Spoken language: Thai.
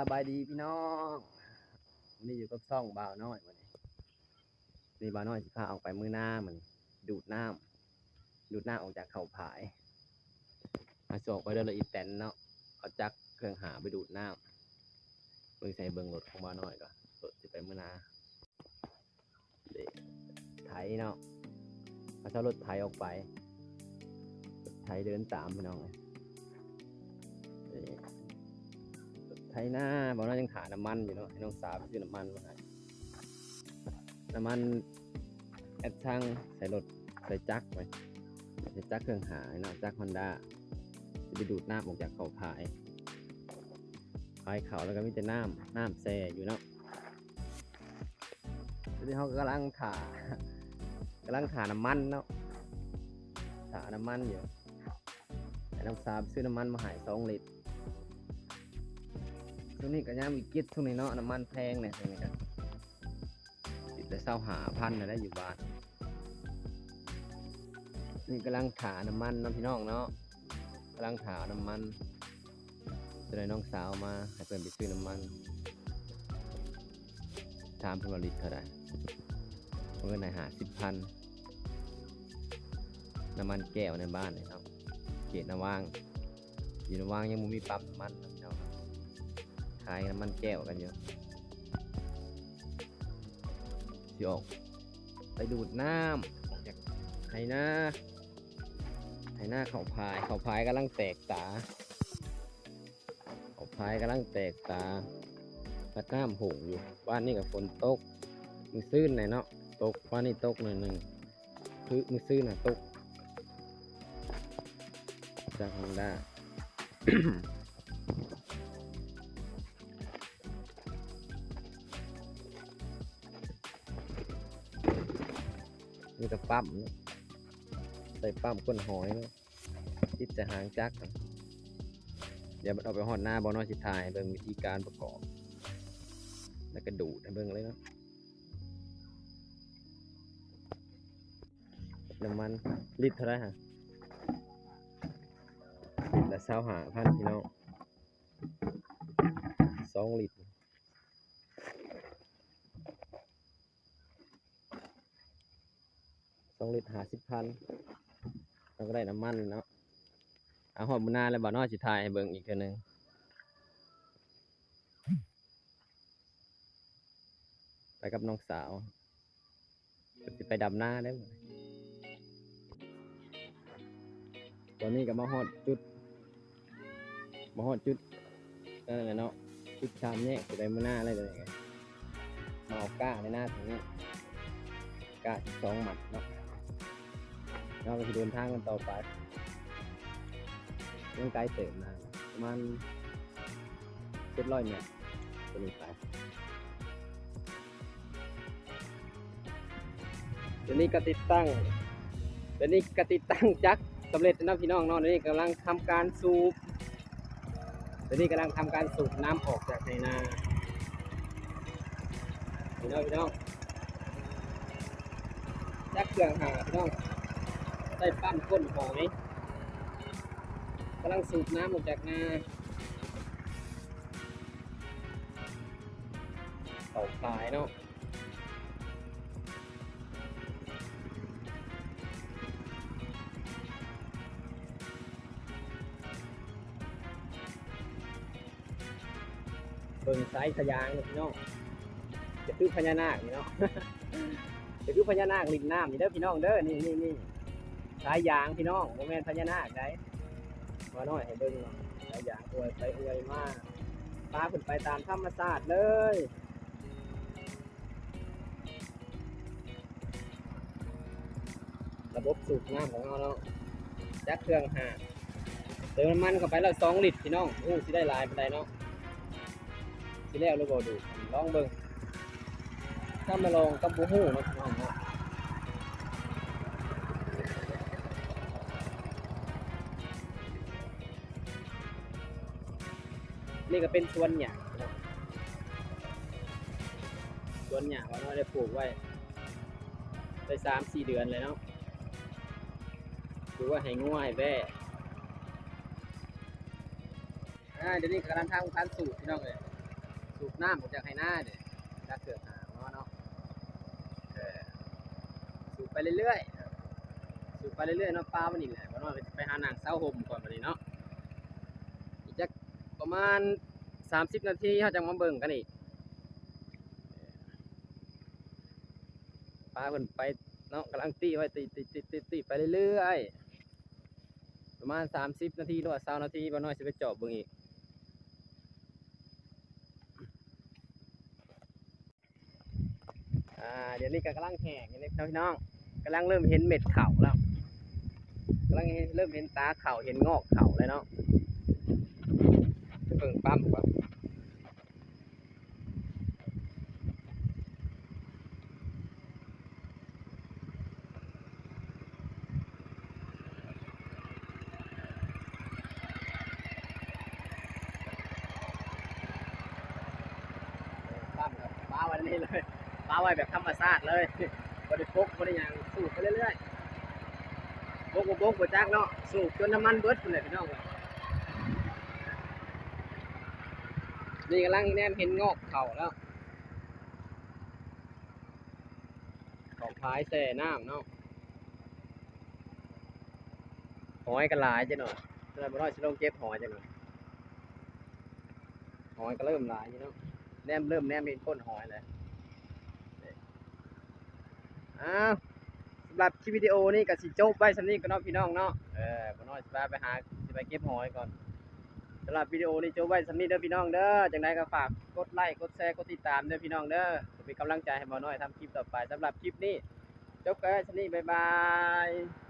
สบายดีพี่น้องวันนี้อยู่กับซ่องบ่าวน้อยวันนี้นี่บ่าวน้อยสิพาออกไปมือหน้ามันดูดน้ำดูดน้ำออกจากเข่าผายมาส่งไปเดินเลยอีแตนเนาะเอาจักเครื่องหาไปดูดน้ำเบิ่งใส่เบิงรถของบ่าวน้อยก่อนรถสิไปมือหน้าเด็กไถเนาะเขาเช่ารถไถออกไปไถเดินตามพี่น้องเลยนี่ไทยหน้าบอกว่ายังขาน้ำมันอยู่เนาะให้น้องสาวไปซื้อน้ำมันมาให้น้ำมันแอดช่างใส่รถใส่จักรไปใส่จักรเครื่องหายเนาะจักรฮอนด้าจะไปดูดน้ำออกจากเขาพายพายเขาแล้วก็มีแต่น้ำน้ำแซ่อยู่เนาะทีนี้เขากำลังขากำลังขาน้ำมันเนาะขาน้ำมันอยู่ให้น้องสาวไปซื้อน้ำมันมาใหายสองลิตร ช่วงนี้ก็ย่างวิกฤตช่วงนี้เนาะน้ำมันแพงเนี่ยช่วงนี้ก็ติดแต่เศร้าหาพันนะได้อยู่บ้าน นี่กำลังขาน้ำมันน้องพี่น้องเนาะกำลังขาน้ำมันจะได้น้องสาวมาให้เพื่อนไปซื้อน้ำมันถามเพื่อนลิตรเท่าไหร่เพื่อนไหนหาสิบพันน้ำมันแก้วในบ้านเนี่ยเนาะเขตน้ำว่างอยู่น้ำว่างยังมุมีปั๊มน้ำมัน ขายน้ำมันแก้วกันอยู่สิออกไปดูดน้ำจากไหน้าไหหน้าเขาพายเขาพายกำลังแตกตาเขาพายกำลังแตกตาพัดน้ำหงอยู่บ้านนี่กับฝนตกมือซื่นหน่อยเนาะตกบ้านนี่ตกหน่อยหนึ่งคือมือซื่นน่ะตกจากฮอนด้าน มเนอะใส่ปั๊มก้นหอยเนอะติดแต่หางจักเดี๋ยวเอาไปหอดหน้าบอนอสิทายเบิ่งวิธีการประกอบ แล้วก็ดูดเบิ่งเลยเนาะน้ำมันลิตรเท่าไรฮะลิตรละเศร้าหาพันพี่น้องสองลิตร สองลิตรหาสิบพันเราก็ได้น้ำมันเนาะเอาหอดบุนาแล้วบ่าน้อยสิทายให้เบิ่งอีกเทื่อหนึงไปกับน้องสาวก็สิไปดำหน้าได้ตอนนี้ก็มาฮอดจุดมาฮอดจุดนั่นแหละเนาะจุดชามแยกสิได้มือหน้าอะไรเลยไงมาเอาก้าในหน้าตรงนี้ก้าสองหมัดเนาะ เราก็จะเดินทางกันต่อไปยังไกลเติมนะประมาณเจ็ดร้อยเมตรตัวนี้ไปเดี๋ยวนี้ก็ติดตั้งเดี๋ยวนี้ก็ติดตั้งจักสำเร็จแล้วนะพี่น้องเนาะเดี๋ยวนี้กำลังทำการสูบเดี๋ยวนี้กำลังทำการสูบน้ำออกจากในนาพี่น้องพี่น้องจักเครื่องหาพี่น้อง ได้ปั้นก้นหอยกำลังสูบน้ำออกจากนาเขาขายเนาะเบิ่งสายทะยางนี่พี่น้องจะคือพญานาคนี่เนาะจะคือพญานาคริมน้ำนี่เด้อพี่น้องเด้อนี่นี่นี่ สายยางพี่น้องโมเมนพญานาคได้มาหน่อยให้เบิ่งเนาะสายยางอวยไปอวยมากปลาขึ้นไปตามธรรมชาติเลยระบบสูบน้ำของเราเนาะจักเครื่องหาเติมน้ำมันเข้าไปแล้วสองลิตรพี่น้องโอ้สิได้หลายปานใดเนาะสิแล้วหรือบ่ดูลองเบิ่งถ้ามาลองกับบูฮู้เนาะพี่น้อง นี่ก็เป็นสวนหญ้านะสวนหญ้าว่าเราได้ปลูกไว้ได้สามสี่เดือนเลยเนาะดูว่าให้งัวให้แบ่อ่าเดี๋ยวนี้กำลังทำการสูบพี่น้องเลยสูบน้ำออกจากไหหน้าเนี่ยจาเกิดหาเนาะเนาะเออสูบไปเรื่อยๆสูบไปเรื่อยๆเนาะปลามันอีกแหละบ่น้อยไปหานางเสาห่มก่อนบัดนี้เนาะ ประมาณ 30 นาทีเฮาจังมาเบิ่งกันอีกปลาเพิ่นไปเนาะกำลังตีไว้ตีตีตีตีตีไปเรื่อยๆประมาณ 30 นาทีหรือว่า20นาทีบ่น้อยสิไปเจาะเบิ่งอีกอ่าเดี๋ยวนี้ก็กำลังแห้งนี่พี่น้องกำลังเริ่มเห็นเม็ดเข่าแล้วกำลังเห็นเริ่มเห็นตาเข่าเห็นงอกเข่าเลยเนาะ เพิ่งปั๊มก่อนปั๊มครับป้าไวันนี้เลยป้าไว้แบบธรรมชาติเลยบริพกบริยังสูบไปเรื่อยๆบกบกบจักเนาะสูบจนน้ำมันเบิดไปเลยพี่น้องเอ้ย นี่กำลังแนมเห็นงอกเข่าแล้วของพายแส่น้ำเนาะหอยกันหลายจังหน่อยจะได้บ่น้อยสิลงเก็บหอยจังหน่อยหอยก็เริ่มหลายอยู่เนาะแนมเริ่มแนมเห็นก้นหอยเลยอ้าวสำหรับคลิปวิดีโอนี้ก็สิจบไว้สำนี้ก็เนาะพี่น้องเนาะเออบ่น้อยสิไปหาสิไปเก็บหอยก่อน สำหรับวิดีโอนี้จบไว้สำนีเด้อพี่น้องเด้อจังไดก็ฝากกดไลค์กดแชร์กดติดตามเด้อพี่น้องเด้อเพื่อเป็นกำลังใจให้หมอน้อยทำคลิปต่อไปสำหรับคลิปนี้จบกันไว้สำนีบ๊ายบาย